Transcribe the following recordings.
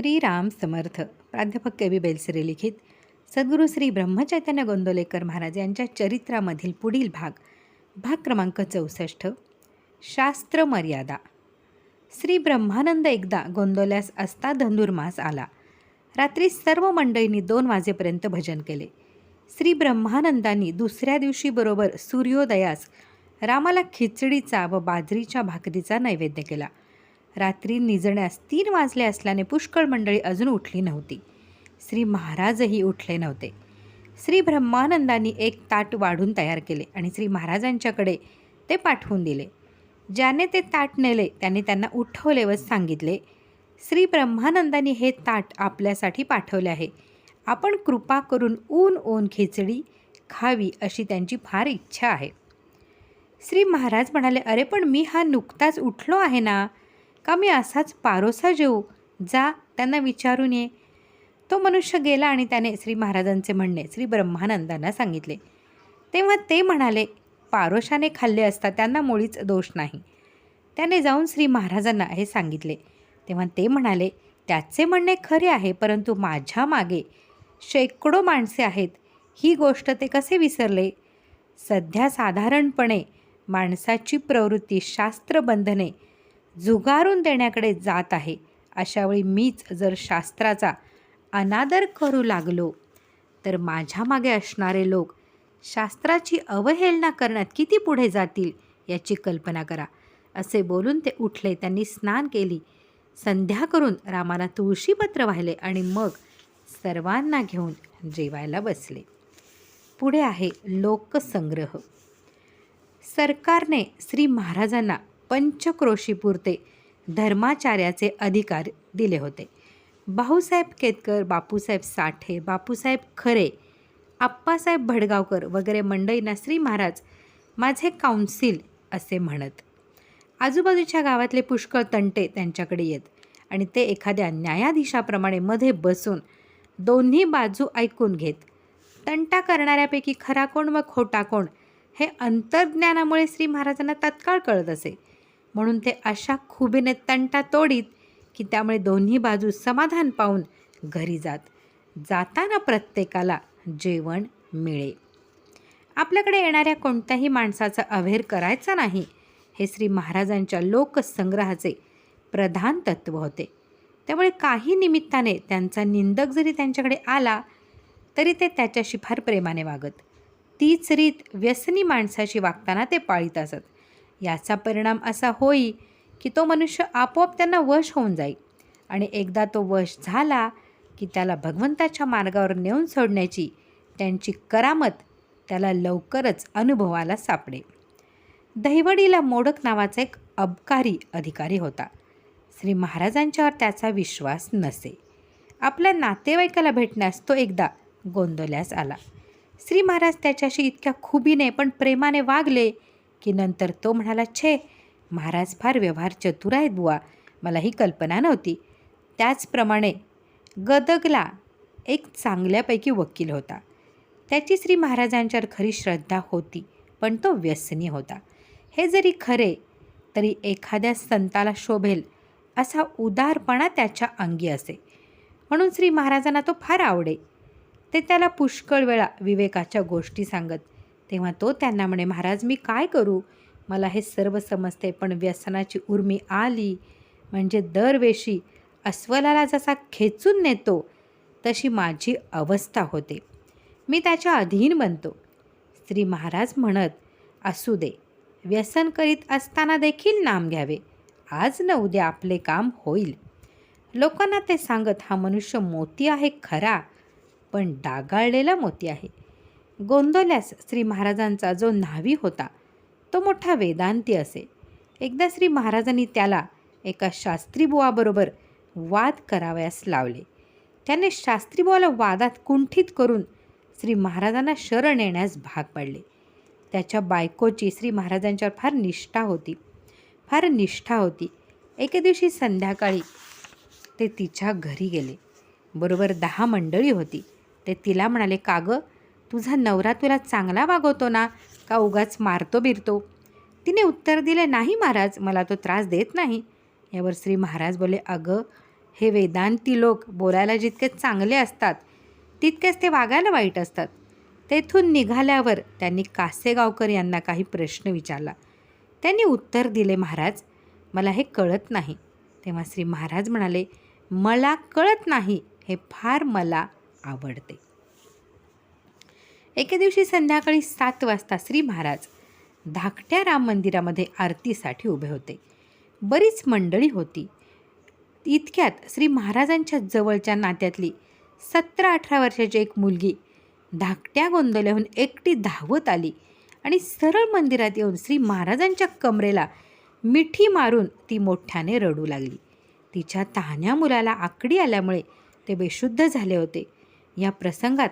श्रीराम समर्थ प्राध्यापक के बी बेलसरे लिखित सद्गुरू श्री ब्रह्मचैतन्य गोंदोलेकर महाराज यांच्या चरित्रामधील पुढील भाग भाग क्रमांक चौसष्ट शास्त्र मर्यादा. श्री ब्रह्मानंद एकदा गोंदोल्यास असता धनुर्मास आला. रात्री सर्व मंडळींनी दोन वाजेपर्यंत भजन केले. श्री ब्रह्मानंदांनी दुसऱ्या दिवशी बरोबर सूर्योदयास रामाला खिचडीचा व बाजरीच्या भाकरीचा नैवेद्य केला. रात्री निजण्यास तीन वाजले असल्याने पुष्कळ मंडळी अजून उठली नव्हती. श्री महाराजही उठले नव्हते. श्री ब्रह्मानंदांनी एक ताट वाढून तयार केले आणि श्री महाराजांच्याकडे ते पाठवून दिले. ज्याने ते ताट नेले त्याने त्यांना उठवले व सांगितले श्री ब्रह्मानंदांनी हे ताट आपल्यासाठी पाठवले आहे. आपण कृपा करून ऊन ऊन खिचडी खावी अशी त्यांची फार इच्छा आहे. श्री महाराज म्हणाले अरे पण मी हा नुकताच उठलो आहे ना. का मी असाच पारोसा जेऊ? जा त्यांना विचारून ये. तो मनुष्य गेला आणि त्याने श्री महाराजांचे म्हणणे श्री ब्रह्मानंदांना सांगितले. तेव्हा ते म्हणाले पारोशाने खाल्ले असता त्यांना मुळीच दोष नाही. त्याने जाऊन श्री महाराजांना हे सांगितले. तेव्हा ते म्हणाले त्याचे म्हणणे खरे आहे परंतु माझ्या मागे शेकडो माणसे आहेत. ही गोष्ट ते कसे विसरले? सध्या साधारणपणे माणसाची प्रवृत्ती शास्त्रबंधने जुगारून देण्याकडे जात आहे. अशावेळी मीच जर शास्त्राचा अनादर करू लागलो तर माझ्या मागे असणारे लोक शास्त्राची अवहेलना करण्यात किती पुढे जातील याची कल्पना करा. असे बोलून ते उठले. त्यांनी स्नान केली. संध्या करून रामाला तुळशीपत्र वाहिले आणि मग सर्वांना घेऊन जेवायला बसले. पुढे आहे लोकसंग्रह. सरकारने श्री महाराजांना पंचक्रोशीपुरते धर्माचार्याचे अधिकार दिले होते. भाऊसाहेब केतकर बापूसाहेब साठे बापूसाहेब खरे आप्पासाहेब भडगावकर वगैरे मंडईना श्री महाराज माझे काउन्सिल असे म्हणत. आजूबाजूच्या गावातले पुष्कळ तंटे त्यांच्याकडे येत आणि ते एखाद्या न्यायाधीशाप्रमाणे मध्ये बसून दोन्ही बाजू ऐकून घेत. तंटा करणाऱ्यापैकी खरा कोण व खोटा कोण हे अंतर्ज्ञानामुळे श्री महाराजांना तत्काळ कळत असे. म्हणून ते अशा खुबीने तंटा तोडीत की त्यामुळे दोन्ही बाजू समाधान पाहून घरी जात. जाताना प्रत्येकाला जेवण मिळे. आपल्याकडे येणाऱ्या कोणत्याही माणसाचा अवेर करायचा नाही. हे श्री महाराजांच्या लोकसंग्रहाचे प्रधान तत्त्व होते. त्यामुळे काही निमित्ताने त्यांचा निंदक जरी त्यांच्याकडे आला तरी ते त्याच्याशी फार प्रेमाने वागत. तीच रीत व्यसनी माणसाशी वागताना ते पाळीत असत. याचा परिणाम असा होई की तो मनुष्य आपोआप त्यांना वश होऊन जाई. आणि एकदा तो वश झाला की त्याला भगवंताच्या मार्गावर नेऊन सोडण्याची त्यांची करामत त्याला लवकरच अनुभवाला सापडे. दहिवडीला मोडक नावाचा एक अबकारी अधिकारी होता. श्री महाराजांच्यावर त्याचा विश्वास नसे. आपल्या नातेवाईकाला भेटण्यास तो एकदा गोंदवल्यास आला. श्री महाराज त्याच्याशी इतक्या खुबीने पण प्रेमाने वागले की नंतर तो म्हणाला छे महाराज फार व्यवहार चतुर आहेत बुवा मला ही कल्पना नव्हती. त्याचप्रमाणे गदगला एक चांगल्यापैकी वकील होता. त्याची श्री महाराजांच्यावर खरी श्रद्धा होती पण तो व्यसनी होता. हे जरी खरे तरी एखाद्या संताला शोभेल असा उदारपणा त्याच्या अंगी असे. म्हणून श्री महाराजांना तो फार आवडे. ते त्याला पुष्कळ वेळा विवेकाच्या गोष्टी सांगत तेव्हा तो त्यांना म्हणे महाराज मी काय करू? मला हे सर्व समजते पण व्यसनाची उर्मी आली. म्हणजे दरवेशी अस्वलाला जसा खेचून नेतो तशी माझी अवस्था होते. मी त्याच्या अधीन बनतो. श्री महाराज म्हणत असू दे. व्यसन करीत असताना देखील नाम घ्यावे. आज न उद्या आपले काम होईल. लोकांना ते सांगत हा मनुष्य मोती आहे खरा पण डागाळलेला मोती आहे. गोंदवल्यास श्री महाराजांचा जो न्हावी होता तो मोठा वेदांती असे. एकदा श्री महाराजांनी त्याला एका शास्त्रीबुवाबरोबर वाद करावयास लावले. त्याने शास्त्रीबुवाला वादात कुंठित करून श्री महाराजांना शरण येण्यास भाग पाडले. त्याच्या बायकोची श्री महाराजांच्यावर फार निष्ठा होती. फार निष्ठा होती. एके दिवशी संध्याकाळी ते तिच्या घरी गेले. बरोबर दहा मंडळी होती. ते तिला म्हणाले का गं तुझा नवरा तुला चांगला वागवतो ना का उगाच मारतो बिरतो? तिने उत्तर दिले नाही महाराज मला तो त्रास देत नाही. यावर श्री महाराज बोले अगं हे वेदांती लोक बोलायला जितके चांगले असतात तितकेच ते वागायला वाईट असतात. तेथून निघाल्यावर त्यांनी कासेगावकर यांना काही प्रश्न विचारला. त्यांनी उत्तर दिले महाराज मला हे कळत नाही. तेव्हा श्री महाराज म्हणाले मला कळत नाही हे फार मला आवडते. एके दिवशी संध्याकाळी सात वाजता श्री महाराज धाकट्या राम मंदिरामध्ये आरतीसाठी उभे होते. बरीच मंडळी होती. इतक्यात श्री महाराजांच्या जवळच्या नात्यातली सतरा अठरा वर्षाची एक मुलगी धाकट्या गोंधळ्याहून एकटी धावत आली आणि सरळ मंदिरात येऊन श्री महाराजांच्या कमरेला मिठी मारून ती मोठ्याने रडू लागली. तिच्या तहान्या मुलाला आकडी आल्यामुळे ते बेशुद्ध झाले होते. या प्रसंगात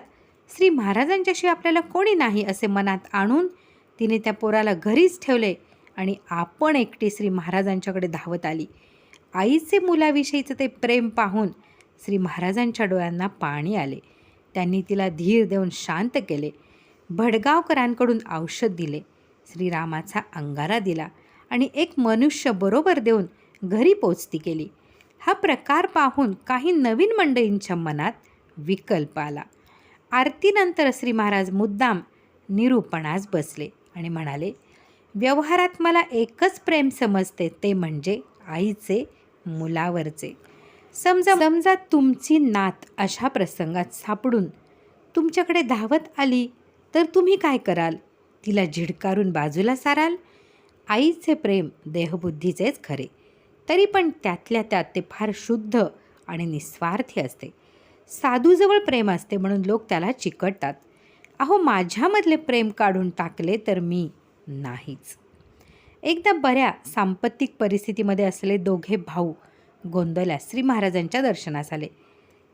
श्री महाराजांच्याशी आपल्याला कोणी नाही असे मनात आणून तिने त्या पोराला घरीच ठेवले आणि आपण एकटी श्री महाराजांच्याकडे धावत आली. आईचे मुलाविषयीचं ते प्रेम पाहून श्री महाराजांच्या डोळ्यांना पाणी आले. त्यांनी तिला धीर देऊन शांत केले. भडगावकरांकडून औषध दिले. श्रीरामाचा अंगारा दिला आणि एक मनुष्य बरोबर देऊन घरी पोचती केली. हा प्रकार पाहून काही नवीन मंडळींच्या मनात विकल्प आला. आरतीनंतर श्री महाराज मुद्दाम निरूपणास बसले आणि म्हणाले व्यवहारात मला एकच प्रेम समजते ते म्हणजे आईचे मुलावरचे. समजा समजा तुमची नात अशा प्रसंगात सापडून तुमच्याकडे धावत आली तर तुम्ही काय कराल? तिला झिडकारून बाजूला साराल? आईचे प्रेम देहबुद्धीचेच खरे. तरी पण त्यातल्या त्यात ते फार शुद्ध आणि निस्वार्थी असते. साधूजवळ प्रेम असते म्हणून लोक त्याला चिकटतात. अहो माझ्यामधले प्रेम काढून टाकले तर मी नाहीच. एकदा बऱ्या सांपत्तिक परिस्थितीमध्ये असलेले दोघे भाऊ गोंदवल्या श्री महाराजांच्या दर्शनास आले.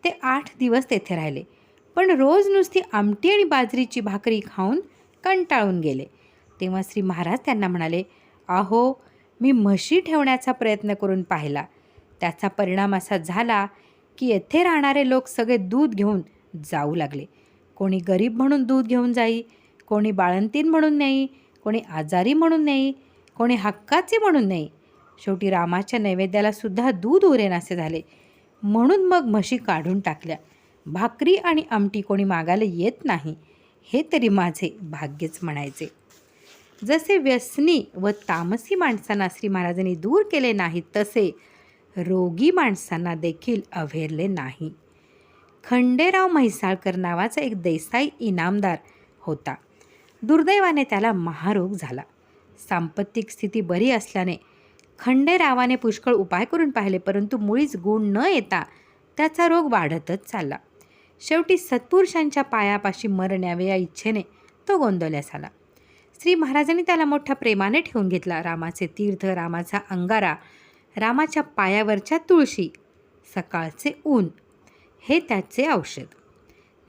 ते आठ दिवस तेथे राहिले पण रोज नुसती आमटी आणि बाजरीची भाकरी खाऊन कंटाळून गेले. तेव्हा श्री महाराज त्यांना म्हणाले अहो मी म्हशी ठेवण्याचा प्रयत्न करून पाहिला. त्याचा परिणाम असा झाला की येथे राहणारे लोक सगळे दूध घेऊन जाऊ लागले. कोणी गरीब म्हणून दूध घेऊन जाई कोणी बाळंतीन म्हणून नाही कोणी आजारी म्हणून नाही कोणी हक्काचे म्हणून नाही शेवटी रामाच्या नैवेद्याला सुद्धा दूध उरेनासे झाले. म्हणून मग म्हशी काढून टाकल्या. भाकरी आणि आमटी कोणी मागायला येत नाही हे तरी माझे भाग्यच म्हणायचे. जसे व्यसनी व तामसी माणसांना श्री महाराजांनी दूर केले नाहीत तसे रोगी माणसांना देखील अव्हेरले नाही. खंडेराव म्हैसाळकर नावाचा एक देसाई इनामदार होता. दुर्दैवाने त्याला महारोग झाला. सांपत्तिक स्थिती बरी असल्याने खंडेरावाने पुष्कळ उपाय करून पाहिले परंतु मुळीच गुण न येता त्याचा रोग वाढतच चालला. शेवटी सत्पुरुषांच्या पायापाशी मरण्यावे या इच्छेने तो गोंदवल्यास आला. श्री महाराजांनी त्याला मोठ्या प्रेमाने ठेवून घेतला. रामाचे तीर्थ रामाचा अंगारा रामाच्या पायावरच्या तुळशी सकाळचे ऊन हे त्याचे औषध.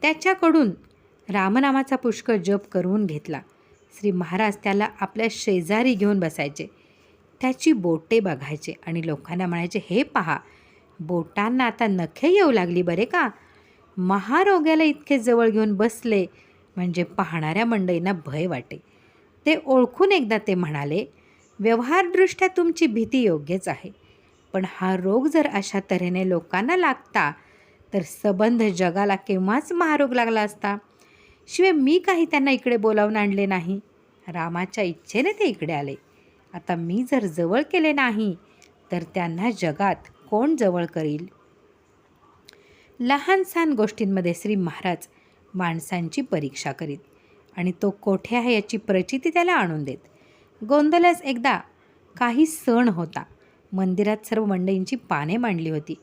त्याच्याकडून रामनामाचा पुष्कळ जप करून घेतला. श्री महाराज त्याला आपल्या शेजारी घेऊन बसायचे. त्याची बोटे बघायचे आणि लोकांना म्हणायचे हे पहा बोटांना आता नखे येऊ लागली बरे का? महारोग्याला इतके जवळ घेऊन बसले म्हणजे पाहणाऱ्या मंडळींना भय वाटे. ते ओळखून एकदा ते म्हणाले व्यवहारदृष्ट्या तुमची भीती योग्यच आहे. पण हा रोग जर अशा तऱ्हेने लोकांना लागता तर सबंध जगाला केव्हाच महारोग लागला असता? शिवाय मी काही त्यांना इकडे बोलावून आणले नाही. रामाच्या इच्छेने ते इकडे आले. आता मी जर जवळ केले नाही तर त्यांना जगात कोण जवळ करील? लहान सहान गोष्टींमध्ये श्री महाराज माणसांची परीक्षा करीत आणि तो कोठे आहे याची प्रचिती त्याला आणून देत. गोंदल्यास एकदा काही सण होता. मंदिरात सर्व मंडळींची पाने मांडली होती.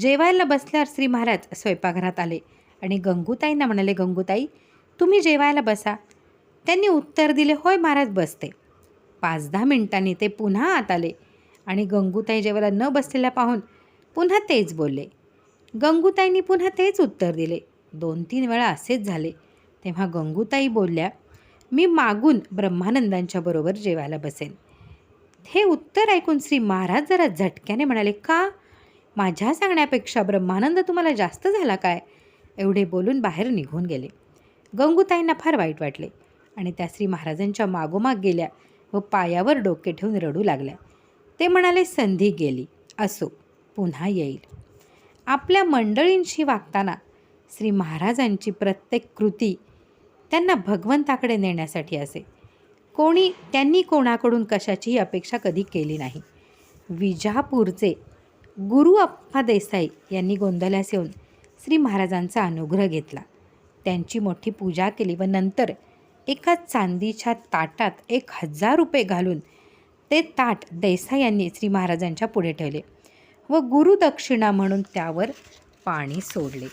जेवायला बसल्यावर श्री महाराज स्वयंपाकघरात आले आणि गंगूताईंना म्हणाले गंगूताई तुम्ही जेवायला बसा. त्यांनी उत्तर दिले होय महाराज बसते. पाच दहा मिनिटांनी ते पुन्हा आत आले आणि गंगूताई जेवायला न बसलेल्या पाहून पुन्हा तेच बोलले. गंगूताईंनी पुन्हा तेच उत्तर दिले. दोन तीन वेळा असेच झाले. तेव्हा गंगूताई बोलल्या मी मागून ब्रह्मानंदांच्या बरोबर जेवायला बसेन. हे उत्तर ऐकून श्री महाराज जरा झटक्याने म्हणाले का? माझ्या सांगण्यापेक्षा ब्रह्मानंद तुम्हाला जास्त झाला काय? एवढे बोलून बाहेर निघून गेले. गंगूताईंना फार वाईट वाटले आणि त्या श्री महाराजांच्या मागोमाग गेल्या व पायावर डोके ठेवून रडू लागल्या. ते म्हणाले संधी गेली. असो पुन्हा येईल. आपल्या मंडळींशी वागताना श्री महाराजांची प्रत्येक कृती त्यांना भगवंताकडे नेण्यासाठी असे. कोणी त्यांनी कोणाकडून कशाचीही अपेक्षा कधी केली नाही. विजापूरचे गुरु अप्पा देसाई यांनी गोंधळ्यास येऊन श्री महाराजांचा अनुग्रह घेतला. त्यांची मोठी पूजा केली व नंतर एका चांदीच्या ताटात एक हजार रुपये घालून ते ताट देसाई यांनी श्री महाराजांच्या पुढे ठेवले व गुरुदक्षिणा म्हणून त्यावर पाणी सोडले.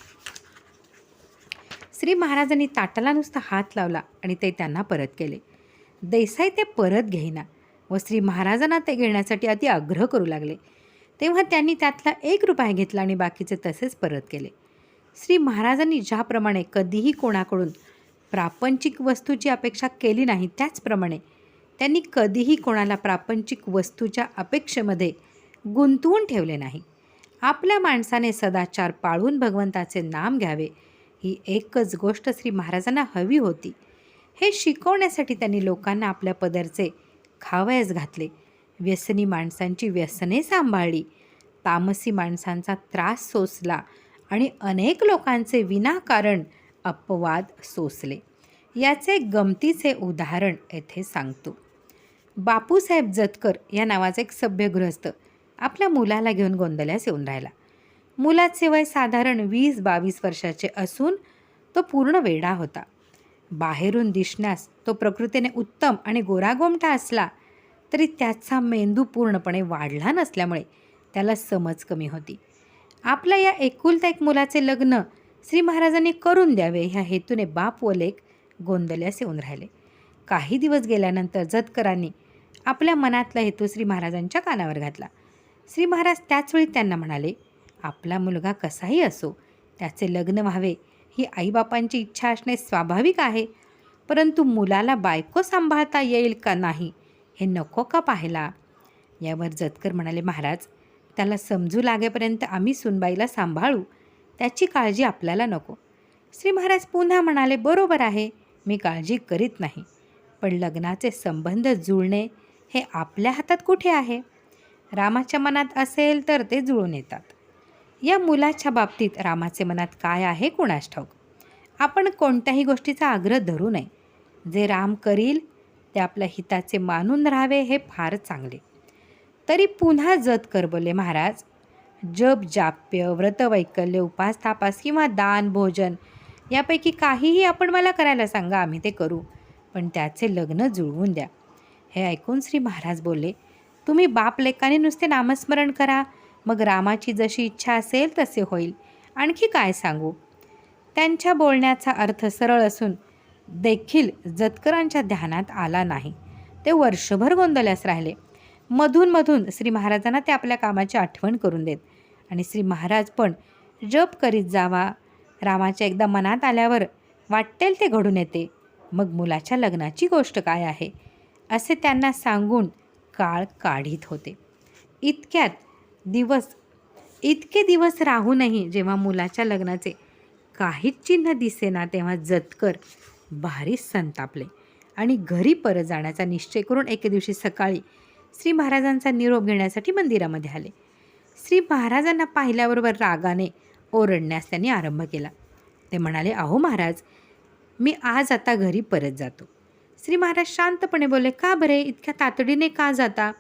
श्री महाराजांनी ताटाला नुसता हात लावला आणि ते त्यांना परत केले. देसाई ते परत घेईना व श्री महाराजांना ते घेण्यासाठी अति आग्रह करू लागले. तेव्हा त्यांनी त्यातला एक रुपया घेतला आणि बाकीचे तसेच परत केले. श्री महाराजांनी ज्याप्रमाणे कधीही कोणाकडून प्रापंचिक वस्तूची अपेक्षा केली नाही त्याचप्रमाणे त्यांनी कधीही कोणाला प्रापंचिक वस्तूच्या अपेक्षेमध्ये गुंतवून ठेवले नाही. आपल्या माणसाने सदाचार पाळून भगवंताचे नाम घ्यावे ही एकच गोष्ट श्री महाराजांना हवी होती. हे शिकवण्यासाठी त्यांनी लोकांना आपल्या पदरचे खावयास घातले. व्यसनी माणसांची व्यसने सांभाळली. तामसी माणसांचा त्रास सोसला आणि अनेक लोकांचे विनाकारण अपवाद सोसले. याचे गमतीचे उदाहरण येथे सांगतो. बापूसाहेब जतकर या नावाचा एक सभ्यगृहस्थ आपल्या मुलाला घेऊन गोंदल्यास येऊन राहिला. मुलाचे वय साधारण वीस बावीस वर्षाचे असून तो पूर्ण वेडा होता. बाहेरून दिसण्यास तो प्रकृतीने उत्तम आणि गोरागोमटा असला तरी त्याचा मेंदू पूर्णपणे वाढला नसल्यामुळे त्याला समज कमी होती. आपल्या या एकुलता एक मुलाचे लग्न श्री महाराजांनी करून द्यावे ह्या हेतूने बाप व लेख गोंधळ्यास येऊन राहिले. काही दिवस गेल्यानंतर जतकरांनी आपल्या मनातला हेतू श्री महाराजांच्या कानावर घातला. श्री महाराज त्याचवेळी त्यांना म्हणाले आपला मुलगा कसाही असो त्याचे लग्न व्हावे ही आईबापांची इच्छा असणे स्वाभाविक आहे. परंतु मुलाला बायको सांभाळता येईल का नाही हे नको का पाहायला? यावर जतकर म्हणाले महाराज त्याला समजू लागेपर्यंत आम्ही सुनबाईला सांभाळू. त्याची काळजी आपल्याला नको. श्री महाराज पुन्हा म्हणाले बरोबर आहे. मी काळजी करीत नाही. पण लग्नाचे संबंध जुळणे हे आपल्या हातात कुठे आहे? रामाच्या मनात असेल तर ते जुळून येतात. या मुलाच्या बाबतीत रामाचे मनात काय आहे कुणास ठाऊक? आपण कोणत्याही गोष्टीचा आग्रह धरू नये. जे राम करील ते आपल्या हिताचे मानून राहावे हे फार चांगले. तरी पुन्हा जत कर बोले महाराज. जप जाप्य व्रतवैकल्य उपास तापास किंवा दान भोजन यापैकी काहीही आपण मला करायला सांगा आम्ही ते करू. पण त्याचे लग्न जुळवून द्या. हे ऐकून श्री महाराज बोलले तुम्ही बाप लेकाने नुसते नामस्मरण करा. मग रामाची जशी इच्छा असेल तसे होईल. आणखी काय सांगू? त्यांच्या बोलण्याचा अर्थ सरळ असून देखील जतकरांच्या ध्यानात आला नाही. ते वर्षभर गोंधल्यास राहिले. मधून श्री महाराजांना ते आपल्या कामाची आठवण करून देत. आणि श्री महाराज पण जप करीत जावा. रामाच्या एकदा मनात आल्यावर वाटेल ते घडून येते. मग मुलाच्या लग्नाची गोष्ट काय आहे? असे त्यांना सांगून काळ काढीत होते. इतक्यात दिवस. इतके दिवस राहूनही जेव्हा मुलाच्या लग्नाचे काहीच चिन्ह दिसेना तेव्हा जतकर भारी संतापले आणि घरी परत जाण्याचा निश्चय करून एके दिवशी सकाळी श्री महाराजांचा निरोप घेण्यासाठी मंदिरामध्ये आले. श्री महाराजांना पाहिल्याबरोबर रागाने ओरडण्यास त्यांनी आरंभ केला. ते म्हणाले अहो महाराज मी आज आता घरी परत जातो. श्री महाराज शांतपणे बोलले का बरे? इतक्या तातडीने का जाता?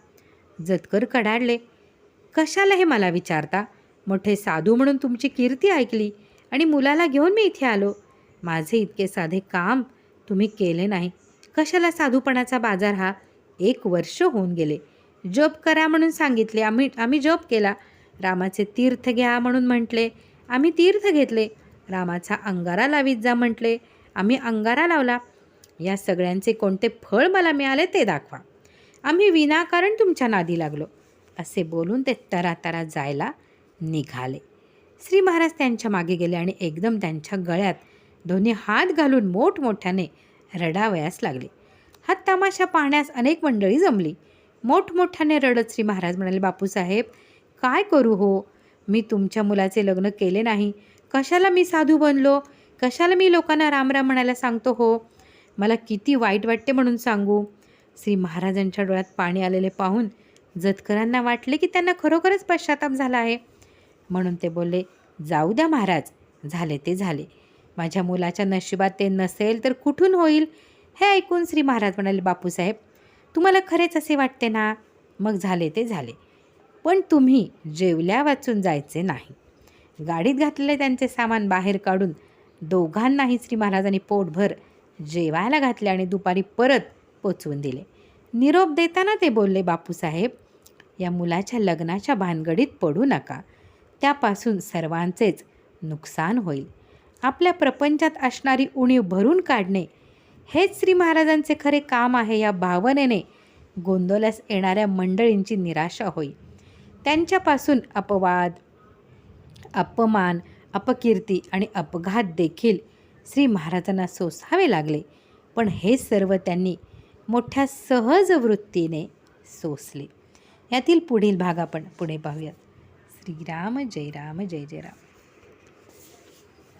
जतकर कडाडले कशाला हे मला विचारता? मोठे साधू म्हणून तुमची कीर्ती ऐकली आणि मुलाला घेऊन मी इथे आलो. माझे इतके साधे काम तुम्ही केले नाही. कशाला साधूपणाचा बाजार हा? एक वर्ष होऊन गेले. जप करा म्हणून सांगितले. आम्ही आम्ही जप केला. रामाचे तीर्थ घ्या म्हणून म्हटले. आम्ही तीर्थ घेतले. रामाचा अंगारा लावीत जा म्हटले. आम्ही अंगारा लावला. या सगळ्यांचे कोणते फळ मला मिळाले ते दाखवा. आम्ही विनाकारण तुमच्या नादी लागलो. असे बोलून ते तरातरा जायला निघाले. श्री महाराज त्यांच्या मागे गेले आणि एकदम त्यांच्या गळ्यात दोन्ही हात घालून मोठमोठ्याने रडावयास लागले. हा तमाशा पाहण्यास अनेक मंडळी जमली. मोठमोठ्याने रडत श्री महाराज म्हणाले बापूसाहेब काय करू हो? मी तुमच्या मुलाचे लग्न केले नाही. कशाला मी साधू बनलो? कशाला मी लोकांना रामराम म्हणायला सांगतो हो? मला किती वाईट वाटते म्हणून सांगू. श्री महाराजांच्या डोळ्यात पाणी आलेले पाहून जतकरांना वाटले की त्यांना खरोखरच पश्चाताप झाला आहे. म्हणून ते बोलले जाऊ द्या महाराज झाले ते झाले. माझ्या मुलाच्या नशिबात ते नसेल तर कुठून होईल? हे ऐकून श्री महाराज म्हणाले बापूसाहेब तुम्हाला खरेच असे वाटते ना? मग झाले ते झाले. पण तुम्ही जेवल्या वाचून जायचे नाही. गाडीत घातलेले त्यांचे सामान बाहेर काढून दोघांनाही श्री महाराजांनी पोटभर जेवायला घातले आणि दुपारी परत पोचवून दिले. निरोप देताना ते बोलले बापूसाहेब या मुलाच्या लग्नाच्या भानगडीत पडू नका. त्यापासून सर्वांचेच नुकसान होईल. आपल्या प्रपंचात असणारी उणीव भरून काढणे हेच श्री महाराजांचे खरे काम आहे या भावनेने गोंधळास येणाऱ्या मंडळींची निराशा होईल. त्यांच्यापासून अपवाद अपमान अपकीर्ती आणि अपघात देखील श्री महाराजांना सोसावे लागले. पण हे सर्व त्यांनी मोठ्या सहज वृत्तीने सोसले. यातील पुढील भाग आपण पुढे पाहूयात. श्रीराम जय राम जय जय राम.